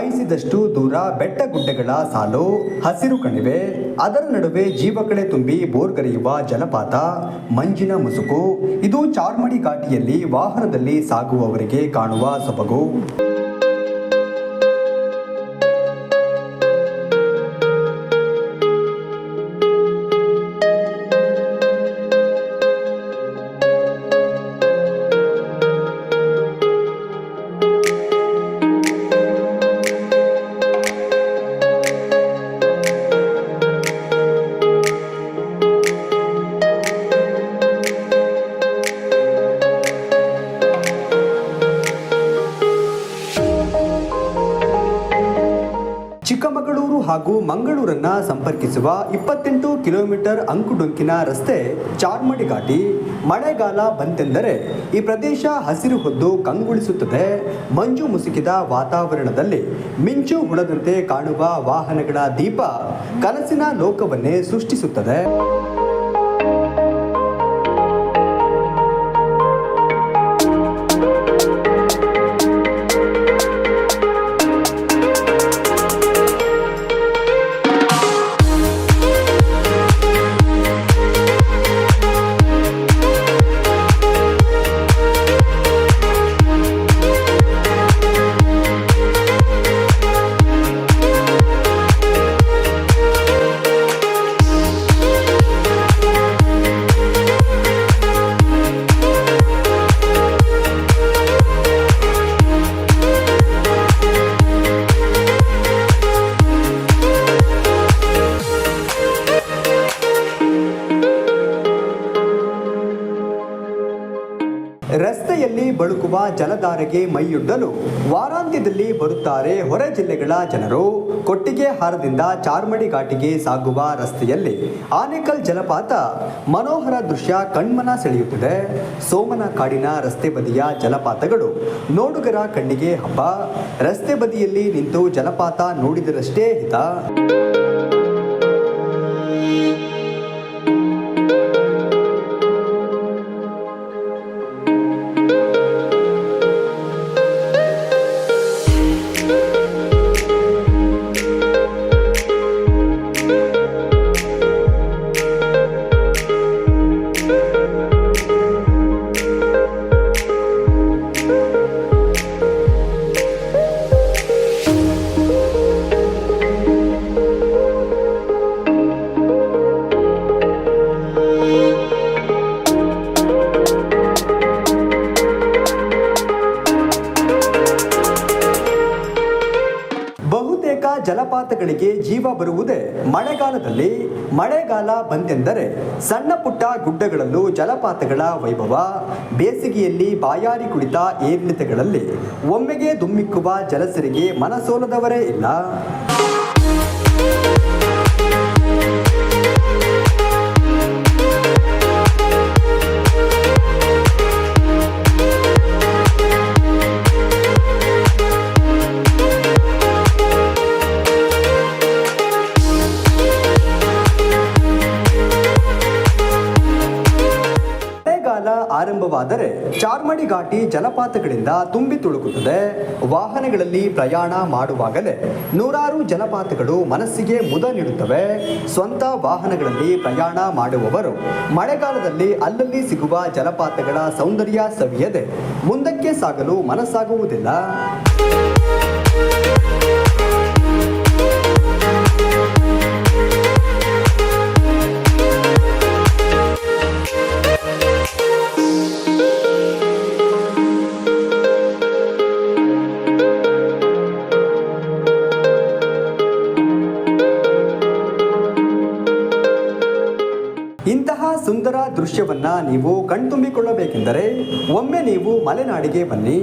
ಹಾಯಿಸಿದಷ್ಟು ದೂರ ಬೆಟ್ಟ ಗುಡ್ಡೆಗಳ ಸಾಲು ಹಸಿರು ಕಣಿವೆ. ಅದರ ನಡುವೆ ಜೀವಕಳೆ ತುಂಬಿ ಬೋರ್ಗರೆಯುವ ಜಲಪಾತ, ಮಂಜಿನ ಮುಸುಕು. ಇದು ಚಾರ್ಮಡಿ ಘಾಟಿಯಲ್ಲಿ ವಾಹನದಲ್ಲಿ ಸಾಗುವವರಿಗೆ ಕಾಣುವ ಸೊಬಗು. ಹಾಗೂ ಮಂಗಳೂರನ್ನ ಸಂಪರ್ಕಿಸುವ ಇಪ್ಪತ್ತೆಂಟು ಕಿಲೋಮೀಟರ್ ಅಂಕುಡೊಂಕಿನ ರಸ್ತೆ ಚಾರ್ಮಡಿ ಘಾಟಿ ಮಳೆಗಾಲ ಬಂತೆಂದರೆ ಈ ಪ್ರದೇಶ ಹಸಿರು ಹೊದ್ದು ಕಂಗೊಳಿಸುತ್ತದೆ. ಮಂಜು ಮುಸುಕಿದ ವಾತಾವರಣದಲ್ಲಿ ಮಿಂಚು ಹುಳದಂತೆ ಕಾಣುವ ವಾಹನಗಳ ದೀಪ ಕನಸಿನ ಲೋಕವನ್ನೇ ಸೃಷ್ಟಿಸುತ್ತದೆ. ಬಳುಕುವ ಜಲಧಾರೆಗೆ ಮೈಯೊಡ್ಡಲು ವಾರಾಂತ್ಯದಲ್ಲಿ ಬರುತ್ತಾರೆ ಹೊರ ಜಿಲ್ಲೆಗಳ ಜನರು. ಕೊಟ್ಟಿಗೆ ಹಾರದಿಂದ ಚಾರ್ಮಡಿ ಘಾಟಿಗೆ ಸಾಗುವ ರಸ್ತೆಯಲ್ಲಿ ಆನೇಕಲ್ ಜಲಪಾತ ಮನೋಹರ ದೃಶ್ಯ ಕಣ್ಮನ ಸೆಳೆಯುತ್ತಿದೆ. ಸೋಮನ ಕಾಡಿನ ರಸ್ತೆ ಬದಿಯ ಜಲಪಾತಗಳು ನೋಡುಗರ ಕಣ್ಣಿಗೆ ಹಬ್ಬ. ರಸ್ತೆ ಬದಿಯಲ್ಲಿ ನಿಂತು ಜಲಪಾತ ನೋಡಿದರಷ್ಟೇ ಹಿತ. ಜಲಪಾತಗಳಿಗೆ ಜೀವ ಬರುವುದೇ ಮಳೆಗಾಲದಲ್ಲಿ. ಮಳೆಗಾಲ ಬಂದೆಂದರೆ ಸಣ್ಣ ಪುಟ್ಟ ಗುಡ್ಡಗಳಲ್ಲೂ ಜಲಪಾತಗಳ ವೈಭವ. ಬೇಸಿಗೆಯಲ್ಲಿ ಬಾಯಾರಿ ಕುಳಿತ ಏರಿಳಿತಗಳಲ್ಲಿ ಒಮ್ಮೆಗೆ ದುಮ್ಮಿಕ್ಕುವ ಜಲಸರಿಗೆ ಮನಸೋಲದವರೇ ಇಲ್ಲ. ಮಳೆಗಾಲ ಆರಂಭವಾದರೆ ಚಾರ್ಮಡಿ ಘಾಟಿ ಜಲಪಾತಗಳಿಂದ ತುಂಬಿ ತುಳುಕುತ್ತದೆ. ವಾಹನಗಳಲ್ಲಿ ಪ್ರಯಾಣ ಮಾಡುವಾಗಲೇ ನೂರಾರು ಜಲಪಾತಗಳು ಮನಸ್ಸಿಗೆ ಮುದ ನೀಡುತ್ತವೆ. ಸ್ವಂತ ವಾಹನಗಳಲ್ಲಿ ಪ್ರಯಾಣ ಮಾಡುವವರು ಮಳೆಗಾಲದಲ್ಲಿ ಅಲ್ಲಲ್ಲಿ ಸಿಗುವ ಜಲಪಾತಗಳ ಸೌಂದರ್ಯ ಸವಿಯದೆ ಮುಂದಕ್ಕೆ ಸಾಗಲು ಮನಸ್ಸಾಗುವುದಿಲ್ಲ. ದೃಶ್ಯವನ್ನ ನೀವು ಕಣ್ತುಂಬಿಕೊಳ್ಳಬೇಕೆಂದರೆ ಒಮ್ಮೆ ನೀವು ಮಲೆನಾಡಿಗೆ ಬನ್ನಿ.